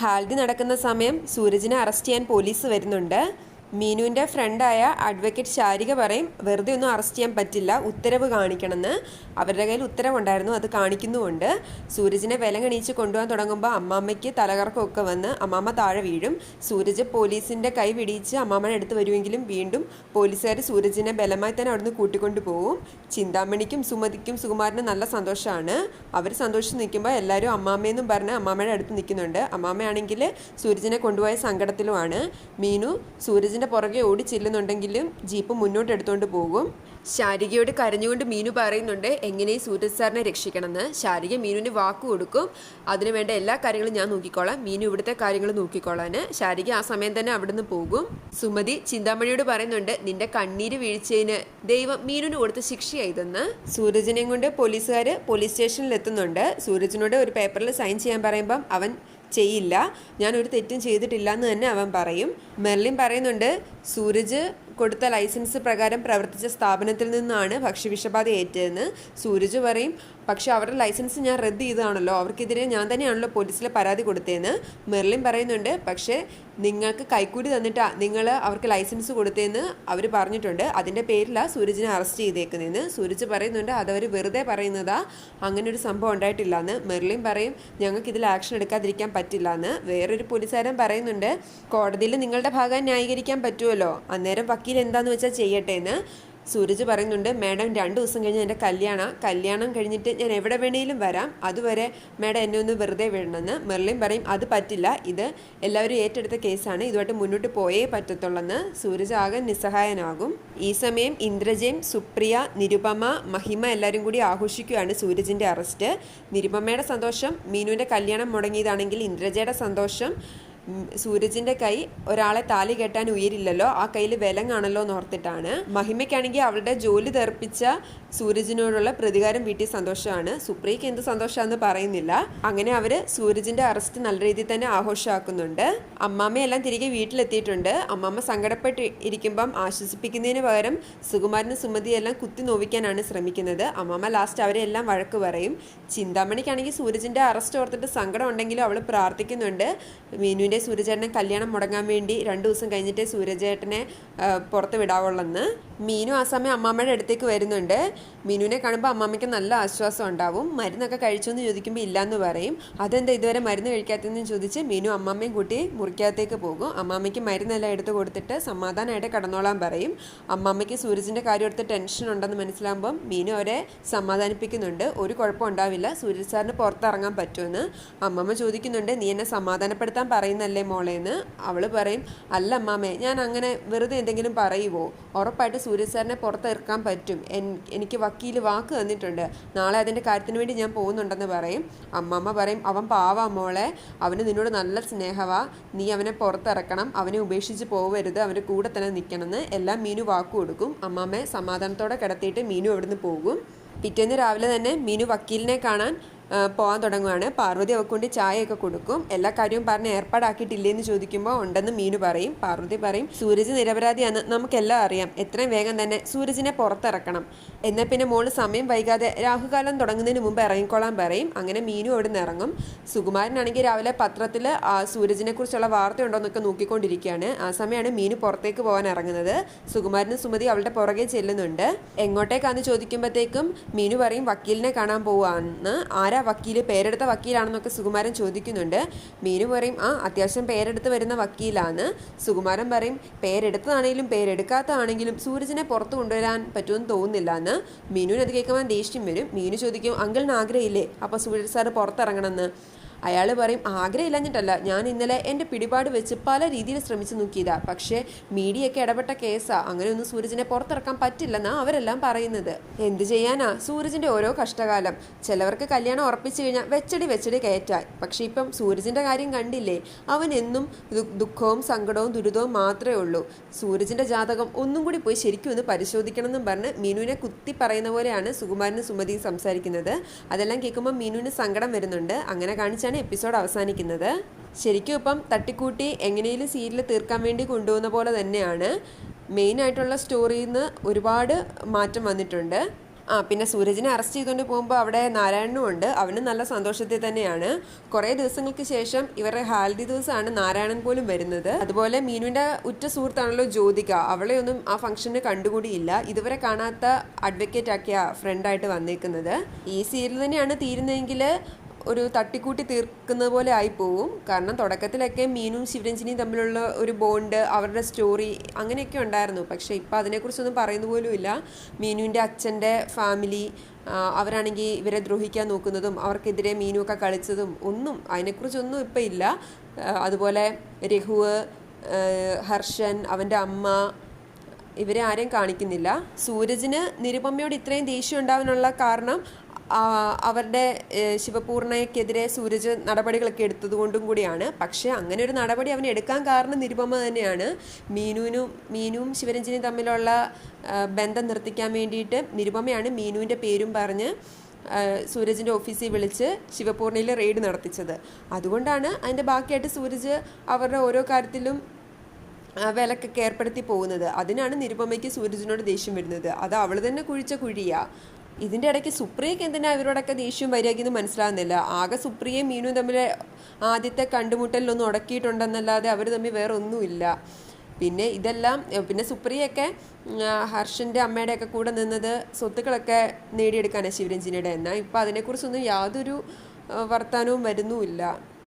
ഹാൽദി നടക്കുന്ന സമയം സൂരജിനെ അറസ്റ്റ് ചെയ്യാൻ പോലീസ് വരുന്നുണ്ട്. മീനുവിന്റെ ഫ്രണ്ടായ അഡ്വക്കേറ്റ് ശാരിക പറയും വെറുതെ ഒന്നും അറസ്റ്റ് ചെയ്യാൻ പറ്റില്ല ഉത്തരവ് കാണിക്കണമെന്ന്. അവരുടെ കയ്യിൽ ഉത്തരവുണ്ടായിരുന്നു അത് കാണിക്കുന്നുമുണ്ട്. സൂരജിനെ വിലങ്ങണീച്ച് കൊണ്ടുപോകാൻ തുടങ്ങുമ്പോൾ അമ്മാമ്മയ്ക്ക് തലകറക്കമൊക്കെ വന്ന് അമ്മാമ്മ താഴെ വീഴും. സൂരജ് പോലീസിന്റെ കൈ പിടിയിച്ച് അമ്മാമ്മയുടെ അടുത്ത് വരുമെങ്കിലും വീണ്ടും പോലീസുകാർ സൂരജിനെ ബലമായി തന്നെ അവിടുന്ന് കൂട്ടിക്കൊണ്ടു പോകും. ചിന്താമണിക്കും സുമതിക്കും സുകുമാരനും നല്ല സന്തോഷമാണ്. അവർ സന്തോഷിച്ച് നിൽക്കുമ്പോൾ എല്ലാവരും അമ്മാമ്മയെന്നും പറഞ്ഞ് അമ്മാമ്മയുടെ അടുത്ത് നിൽക്കുന്നുണ്ട്. അമ്മാമ്മയാണെങ്കിൽ സൂരജിനെ കൊണ്ടുപോയ സങ്കടത്തിലുമാണ്. മീനു സൂരജിന്റെ പുറകെ ഓടി ചെല്ലുന്നുണ്ടെങ്കിലും ജീപ്പ് മുന്നോട്ട് എടുത്തുകൊണ്ട് പോകും. ശാരികയോട് കരഞ്ഞുകൊണ്ട് മീനു പറയുന്നുണ്ട് എങ്ങനെയും സൂരജ് സാറിനെ രക്ഷിക്കണമെന്ന്? ശാരിക മീനുവിന് വാക്ക് കൊടുക്കും. അതിനുവേണ്ട എല്ലാ കാര്യങ്ങളും ഞാൻ നോക്കിക്കോളാം. മീനു ഇവിടുത്തെ കാര്യങ്ങൾ നോക്കിക്കോളാന്. ശാരിക ആ സമയം തന്നെ അവിടുന്ന് പോകും. സുമതി ചിന്താമണിയോട് പറയുന്നുണ്ട് നിന്റെ കണ്ണീര് വീഴ്ചയിന് ദൈവം മീനുവിന് കൊടുത്ത ശിക്ഷയായതെന്ന് സൂരജിനെയും കൊണ്ട് പോലീസുകാർ പോലീസ് സ്റ്റേഷനിൽ എത്തുന്നുണ്ട് സൂരജിനോട് ഒരു പേപ്പറിൽ സൈൻ ചെയ്യാൻ പറയുമ്പം അവൻ ചെയ്യില്ല. ഞാനൊരു തെറ്റും ചെയ്തിട്ടില്ല എന്ന് തന്നെ അവൻ പറയും. മെർലിൻ പറയുന്നുണ്ട് സൂരജ് കൊടുത്ത ലൈസൻസ് പ്രകാരം പ്രവർത്തിച്ച സ്ഥാപനത്തിൽ നിന്നാണ് ഭക്ഷ്യവിഷബാധ ഏറ്റതെന്ന് സൂരജ് പറയും പക്ഷെ അവരുടെ ലൈസൻസ് ഞാൻ റദ്ദ് ചെയ്തതാണല്ലോ. അവർക്കെതിരെ ഞാൻ തന്നെയാണല്ലോ പോലീസിൽ പരാതി കൊടുത്തതെന്ന് മെർലിൻ പറയുന്നുണ്ട്. പക്ഷേ നിങ്ങൾക്ക് കൈക്കൂലി തന്നിട്ടാ നിങ്ങൾ അവർക്ക് ലൈസൻസ് കൊടുത്തതെന്ന് അവർ പറഞ്ഞിട്ടുണ്ട്. അതിന്റെ പേരിലാണ് സൂരജിനെ അറസ്റ്റ് ചെയ്തേക്കുന്നതെന്ന് സൂരജ് പറയുന്നുണ്ട്. അതവർ വെറുതെ പറയുന്നതാ അങ്ങനെ ഒരു സംഭവം ഉണ്ടായിട്ടില്ല എന്ന് മെർലിൻ പറയും. ഞങ്ങൾക്ക് ഇതിൽ ആക്ഷൻ എടുക്കാതിരിക്കാൻ പറ്റില്ല എന്ന് വേറൊരു പോലീസുകാരൻ പറയുന്നുണ്ട്. കോടതിയിൽ നിങ്ങളുടെ ഭാഗം ന്യായീകരിക്കാൻ പറ്റുമല്ലോ അന്നേരം വക്കീൽ എന്താന്ന് വെച്ചാൽ ചെയ്യട്ടെ എന്ന് സൂരജ് പറയുന്നുണ്ട് മാഡം രണ്ട് ദിവസം കഴിഞ്ഞ് എന്റെ കല്യാണം. കല്യാണം കഴിഞ്ഞിട്ട് ഞാൻ എവിടെ വേണേലും വരാം. അതുവരെ മാഡം എന്നെ ഒന്ന് വെറുതെ വിടണമെന്ന് മെർലിൻ പറയും. അത് പറ്റില്ല. ഇത് എല്ലാവരും ഏറ്റെടുത്ത കേസാണ്. ഇതുമായിട്ട് മുന്നോട്ട് പോയേ പറ്റത്തുള്ളെന്ന് സൂരജ് ആകെ നിസ്സഹായനാകും. ഈ സമയം ഇന്ദ്രജയും സുപ്രിയ നിരുപമ മഹിമ എല്ലാവരും കൂടി ആഘോഷിക്കുകയാണ് സൂരജിന്റെ അറസ്റ്റ്. നിരുപമയുടെ സന്തോഷം മീനുവിന്റെ കല്യാണം മുടങ്ങിയതാണെങ്കിൽ ഇന്ദ്രജയുടെ സന്തോഷം സൂരജിന്റെ കൈ ഒരാളെ താലി കെട്ടാൻ ഉയരില്ലല്ലോ ആ കയ്യിൽ വിലങ്ങാണല്ലോ എന്ന് ഓർത്തിട്ടാണ്. മഹിമയ്ക്കാണെങ്കിൽ അവളുടെ ജോലി തെറിപ്പിച്ച സൂരജിനോടുള്ള പ്രതികാരം വീട്ടിൽ സന്തോഷമാണ്. സുപ്രിയക്ക് എന്ത് സന്തോഷമാണെന്ന് പറയുന്നില്ല. അങ്ങനെ അവർ സൂരജിന്റെ അറസ്റ്റ് നല്ല രീതിയിൽ തന്നെ ആഘോഷമാക്കുന്നുണ്ട്. അമ്മാമ്മയെല്ലാം തിരികെ വീട്ടിലെത്തിയിട്ടുണ്ട്. അമ്മാമ്മ സങ്കടപ്പെട്ട് ഇരിക്കുമ്പം ആശ്വസിപ്പിക്കുന്നതിന് പകരം സുകുമാരനും സുമതിയെല്ലാം കുത്തി നോവിക്കാനാണ് ശ്രമിക്കുന്നത്. അമ്മാമ്മ ലാസ്റ്റ് അവരെ എല്ലാം വഴക്ക് പറയും. ചിന്താമണിക്കാണെങ്കിൽ സൂരജിന്റെ അറസ്റ്റ് ഓർത്തിട്ട് സങ്കടം ഉണ്ടെങ്കിലും അവൾ പ്രാർത്ഥിക്കുന്നുണ്ട്. മീനുവിന്റെ സൂര്യചേട്ടനെ കല്യാണം മുടങ്ങാൻ വേണ്ടി രണ്ട് ദിവസം കഴിഞ്ഞിട്ടേ സൂര്യചേട്ടനെ പുറത്ത് വിടാവുള്ളെന്ന് മീനു ആ സമയം അമ്മാമ്മയുടെ അടുത്തേക്ക് വരുന്നുണ്ട്. മീനുവിനെ കാണുമ്പോൾ അമ്മാമ്മയ്ക്ക് നല്ല ആശ്വാസം ഉണ്ടാവും. മരുന്നൊക്കെ കഴിച്ചു എന്ന് ചോദിക്കുമ്പോൾ ഇല്ലയെന്ന് പറയും. അതെന്താ ഇതുവരെ മരുന്ന് കഴിക്കാത്തതെന്ന് ചോദിച്ച് മീനു അമ്മാമ്മയും കൂട്ടി മുറിക്കകത്തേക്ക് പോകും. അമ്മാമ്മയ്ക്ക് മരുന്നെല്ലാം എടുത്ത് കൊടുത്തിട്ട് സമാധാനമായിട്ട് കടന്നോളാൻ പറയും. അമ്മാമ്മയ്ക്ക് സൂരജിന്റെ കാര്യം എടുത്ത് ടെൻഷൻ ഉണ്ടെന്ന് മനസ്സിലാകുമ്പം മീനു അവരെ സമാധാനിപ്പിക്കുന്നുണ്ട്. ഒരു കുഴപ്പം ഉണ്ടാവില്ല. സൂരജ് സാറിന് പുറത്തിറങ്ങാൻ പറ്റുമെന്ന്. അമ്മമ്മ ചോദിക്കുന്നുണ്ട് നീ എന്നെ സമാധാനപ്പെടുത്താൻ പറയുന്നല്ലേ മോളേന്ന്? അവൾ പറയും അല്ല അമ്മാമ്മേ ഞാൻ അങ്ങനെ വെറുതെ എന്തെങ്കിലും പറയുമോ ഉറപ്പായിട്ട് സൂരജ് സാറിനെ പുറത്തിറക്കാൻ പറ്റും. എനിക്ക് വക്കീൽ വാക്ക് തന്നിട്ടുണ്ട്. നാളെ അതിന്റെ കാര്യത്തിന് വേണ്ടി ഞാൻ പോകുന്നുണ്ടെന്ന് പറയും. അമ്മമ്മ പറയും അവൻ പാവ മോളെ. അവന് നിന്നോട് നല്ല സ്നേഹവാ. നീ അവനെ പുറത്തിറക്കണം. അവനെ ഉപേക്ഷിച്ച് പോവരുത്. അവന്റെ കൂടെ തന്നെ നിൽക്കണമെന്ന് എല്ലാം മീനു വാക്ക് കൊടുക്കും. അമ്മാമ്മയെ സമാധാനത്തോടെ കിടത്തിയിട്ട് മീനു അവിടുന്ന് പോകും. പിറ്റേന്ന് രാവിലെ തന്നെ മീനു വക്കീലിനെ കാണാൻ പോകാൻ തുടങ്ങുകയാണ് പാർവതി അവൾക്ക് ചായയൊക്കെ കൊടുക്കും. എല്ലാ കാര്യവും പറഞ്ഞ് ഏർപ്പാടാക്കിയിട്ടില്ലേന്ന് ചോദിക്കുമ്പോൾ ഉണ്ടെന്ന് മീനു പറയും. പാർവതി പറയും സൂരജ് നിരപരാധിയാണ് നമുക്കെല്ലാം അറിയാം. എത്രയും വേഗം തന്നെ സൂരജിനെ പുറത്തിറക്കണം. എന്നാൽ പിന്നെ മോൾ സമയം വൈകാതെ രാഹുകാലം തുടങ്ങുന്നതിന് മുമ്പ് ഇറങ്ങിക്കോളാൻ പറയും. അങ്ങനെ മീനു അവിടെ നിന്ന് ഇറങ്ങും. സുകുമാരനാണെങ്കിൽ രാവിലെ പത്രത്തിൽ സൂരജിനെ കുറിച്ചുള്ള വാർത്ത ഉണ്ടോയെന്നൊക്കെ നോക്കിക്കൊണ്ടിരിക്കുകയാണ്. ആ സമയമാണ് മീനു പുറത്തേക്ക് പോകാൻ ഇറങ്ങുന്നത്. സുകുമാരനും സുമതി അവളുടെ പുറകെ ചെല്ലുന്നുണ്ട്. എങ്ങോട്ടേക്കാന്ന് ചോദിക്കുമ്പോഴത്തേക്കും മീനു പറയും വക്കീലിനെ കാണാൻ പോവാന്ന്. ആരാ വക്കീൽ പേരെടുത്ത വക്കീലാണെന്നൊക്കെ സുകുമാരൻ ചോദിക്കുന്നുണ്ട്. മീനു പറയും ആ അത്യാവശ്യം പേരെടുത്ത് വരുന്ന വക്കീലാണ്. സുകുമാരൻ പറയും പേരെടുത്തതാണെങ്കിലും പേരെടുക്കാത്തതാണെങ്കിലും സൂരജിനെ പുറത്തു കൊണ്ടുവരാൻ പറ്റുമെന്ന് തോന്നുന്നില്ല എന്ന് മീനുവിനത് കേൾക്കുവാൻ ദേഷ്യം വരും. മീനു ചോദിക്കും അങ്കിളിന് ആഗ്രഹമില്ലേ? അപ്പോൾ സൂരജ് സാർ പുറത്തിറങ്ങണമെന്ന്. അയാൾ പറയും ആഗ്രഹമില്ലാഞ്ഞിട്ടല്ല. ഞാൻ ഇന്നലെ എന്റെ പിടിപാട് വെച്ച് പല രീതിയിൽ ശ്രമിച്ചു നോക്കിയതാ. പക്ഷേ മീഡിയയൊക്കെ ഇടപെട്ട കേസാ. അങ്ങനെയൊന്നും സൂരജിനെ പുറത്തിറക്കാൻ പറ്റില്ലെന്നാ അവരെല്ലാം പറയുന്നത്. എന്ത് ചെയ്യാനാ? സൂരജിന്റെ ഓരോ കഷ്ടകാലം. ചിലവർക്ക് കല്യാണം ഉറപ്പിച്ചു കഴിഞ്ഞാൽ വെച്ചടി വെച്ചടി കയറ്റാൻ പക്ഷേ ഇപ്പം സൂരജിന്റെ കാര്യം കണ്ടില്ലേ? അവൻ എന്നും ദുഃഖവും സങ്കടവും ദുരിതവും മാത്രമേ ഉള്ളൂ. സൂരജിന്റെ ജാതകം ഒന്നും കൂടി പോയി ശരിക്കും ഒന്ന് പരിശോധിക്കണം എന്നും പറഞ്ഞ് മീനുവിനെ കുത്തി പറയുന്ന പോലെയാണ് സുകുമാരനും സുമതിയും സംസാരിക്കുന്നത്. അതെല്ലാം കേൾക്കുമ്പോൾ മീനുവിന് സങ്കടം വരുന്നുണ്ട്. അങ്ങനെ കാണിച്ചാണ് എപ്പിസോഡ് അവസാനിക്കുന്നത്. ശരിക്കും ഇപ്പം തട്ടിക്കൂട്ടി എങ്ങനെയും സീരിയൽ തീർക്കാൻ വേണ്ടി കൊണ്ടുപോകുന്ന പോലെ തന്നെയാണ്. മെയിൻ ആയിട്ടുള്ള സ്റ്റോറിയിൽ നിന്ന് ഒരുപാട് മാറ്റം വന്നിട്ടുണ്ട്. ആ പിന്നെ സൂരജിനെ അറസ്റ്റ് ചെയ്തുകൊണ്ട് പോകുമ്പോൾ അവിടെ നാരായണനും ഉണ്ട്. അവനും നല്ല സന്തോഷത്തിൽ തന്നെയാണ്. കുറേ ദിവസങ്ങൾക്ക് ശേഷം ഇവരുടെ ഹാൽദി ദിവസമാണ് നാരായണൻ പോലും വരുന്നത്. അതുപോലെ മീനുവിന്റെ ഉറ്റ സുഹൃത്താണല്ലോ ജ്യോതിക. അവളെ ഒന്നും ആ ഫംഗ്ഷന് കണ്ടുകൂടിയില്ല. ഇതുവരെ കാണാത്ത അഡ്വക്കേറ്റ് ആക്കിയ ഫ്രണ്ടായിട്ട് വന്നേക്കുന്നത്. ഈ സീരിയൽ തന്നെയാണ് തീരുന്നതെങ്കിൽ ഒരു തട്ടിക്കൂട്ടി തീർക്കുന്നത് പോലെ ആയി പോവും കാരണം തുടക്കത്തിലൊക്കെ മീനും ശിവരഞ്ജിനിയും തമ്മിലുള്ള ഒരു ബോണ്ട് അവരുടെ സ്റ്റോറി അങ്ങനെയൊക്കെ ഉണ്ടായിരുന്നു. പക്ഷെ ഇപ്പം അതിനെക്കുറിച്ചൊന്നും പറയുന്ന പോലും ഇല്ല. മീനുവിന്റെ അച്ഛന്റെ ഫാമിലി അവരാണെങ്കിൽ ഇവരെ ദ്രോഹിക്കാൻ നോക്കുന്നതും അവർക്കെതിരെ മീനുമൊക്കെ കളിച്ചതും ഒന്നും അതിനെക്കുറിച്ചൊന്നും ഇപ്പം ഇല്ല. അതുപോലെ രഘുവ് ഹർഷൻ അവന്റെ അമ്മ ഇവരെ ആരെയും കാണിക്കുന്നില്ല. സൂരജിന് നിരുപമയോട് ഇത്രയും ദേഷ്യം ഉണ്ടാവാനുള്ള കാരണം അവരുടെ ശിവപൂർണയ്ക്കെതിരെ സൂരജ് നടപടികളൊക്കെ എടുത്തതുകൊണ്ടും കൂടിയാണ്. പക്ഷേ അങ്ങനെ ഒരു നടപടി അവൻ എടുക്കാൻ കാരണം നിരുപമ തന്നെയാണ്. മീനുവിനും മീനുവും ശിവരഞ്ജനിയും തമ്മിലുള്ള ബന്ധം നിർത്തിക്കാൻ വേണ്ടിയിട്ട് നിരുപമയാണ് മീനുവിന്റെ പേരും പറഞ്ഞ് സൂരജിന്റെ ഓഫീസിൽ വിളിച്ച് ശിവപൂർണയിൽ റെയ്ഡ് നടത്തിച്ചത്. അതുകൊണ്ടാണ് അതിന്റെ ബാക്കിയായിട്ട് സൂരജ് അവരുടെ ഓരോ കാര്യത്തിലും വിലക്കൊക്കെ ഏർപ്പെടുത്തി പോകുന്നത്. അതിനാണ് നിരുപമയ്ക്ക് സൂരജിനോട് ദേഷ്യം വരുന്നത്. അത് അവൾ തന്നെ കുഴിച്ച കുഴിയാ. ഇതിന്റെ ഇടയ്ക്ക് സുപ്രിയയ്ക്ക് എന്തിനാ ഇവരോടൊക്കെ ദേഷ്യം വരികയെന്ന് മനസ്സിലാകുന്നില്ല ആകെ സുപ്രിയയും മീനും തമ്മിൽ ആദ്യത്തെ കണ്ടുമുട്ടലിലൊന്നും ഉടക്കിയിട്ടുണ്ടെന്നല്ലാതെ അവർ തമ്മിൽ വേറെ ഒന്നുമില്ല പിന്നെ ഇതെല്ലാം പിന്നെ സുപ്രിയൊക്കെ ഹർഷന്റെ അമ്മയുടെയൊക്കെ കൂടെ നിന്നത് സ്വത്തുക്കളൊക്കെ നേടിയെടുക്കാനാണ് ശിവരഞ്ജിനിയുടെ. എന്നാൽ ഇപ്പം അതിനെക്കുറിച്ചൊന്നും യാതൊരു വർത്താനവും വരുന്നുമില്ല.